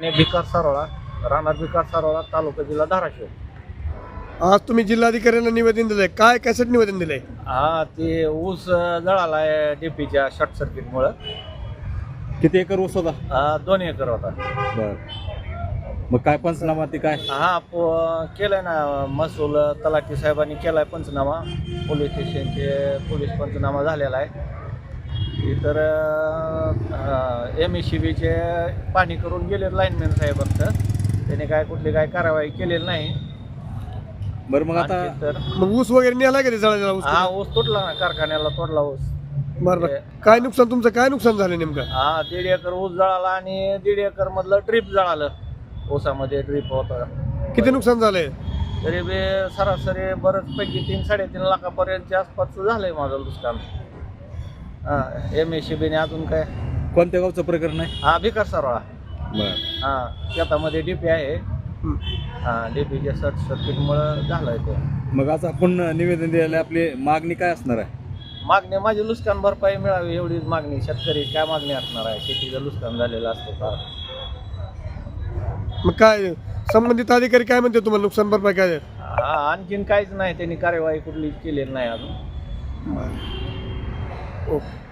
भिकार सारोळा राहणार भिकार सारोळा तालुका जिल्हा धाराशिव. आज तुम्ही जिल्हाधिकाऱ्यांना निवेदन दिलंय. काय कॅसेट निवेदन दिलंय? हा ते ऊस जळाला आहे डीपीच्या शॉर्ट सर्किटमुळं. किती एकर ऊस होता? हा, दोन एकर होता. बर. मग काय पंचनामा ते काय? हा प- केलाय ना महसूल तलाठी साहेबांनी केलाय पंचनामा. पोलीस स्टेशनचे पोलीस पंचनामा झालेला आहे. इतर एम एस सी बीचे पाणी करून गेले लाईनमॅन साहेबांचं त्याने काय कुठली काय कारवाई केलेली नाही. बरं मग आता आणखी तर मग ऊस वगैरे निघाला का ते जळालेला ऊस हा ऊस तुटला ना कारखान्याला तोडला ऊस. बरं बरं. काय नुकसान तुमचं काय नुकसान झालं नेमकं? हा दीड एकर ऊस जळाला आणि दीड एकर मधलं ड्रीप जळालं. ऊसामध्ये ड्रीप होतं. किती नुकसान झालंय? तरी बी सरासरी बरंच पैकी तीन साडेतीन लाखापर्यंतच्या आसपास झालंय माझं नुकसान. हा एम एस सी बीने अजून काय? कोणत्या गावचं प्रकरण आहे? हा भिकार सरवाळा बर. हा शेतामध्ये डीपी आहे. हं. हा डीपीच्या सर्ट सर्किटमुळं झालंय ते. मग आज आपण निवेदन द्यायला आपली मागणी काय असणार आहे? मागणी माझी नुकसान भरपाई मिळावी एवढीच मागणी. शेतकरी काय मागणी असणार आहे? शेतीचं नुकसान झालेलं असतं का? मग काय संबंधित अधिकारी काय म्हणते तुम्हाला नुकसान भरपाई काय हा आणखीन काहीच नाही. त्यांनी कार्यवाही कुठली केलेली नाही अजून. ओके.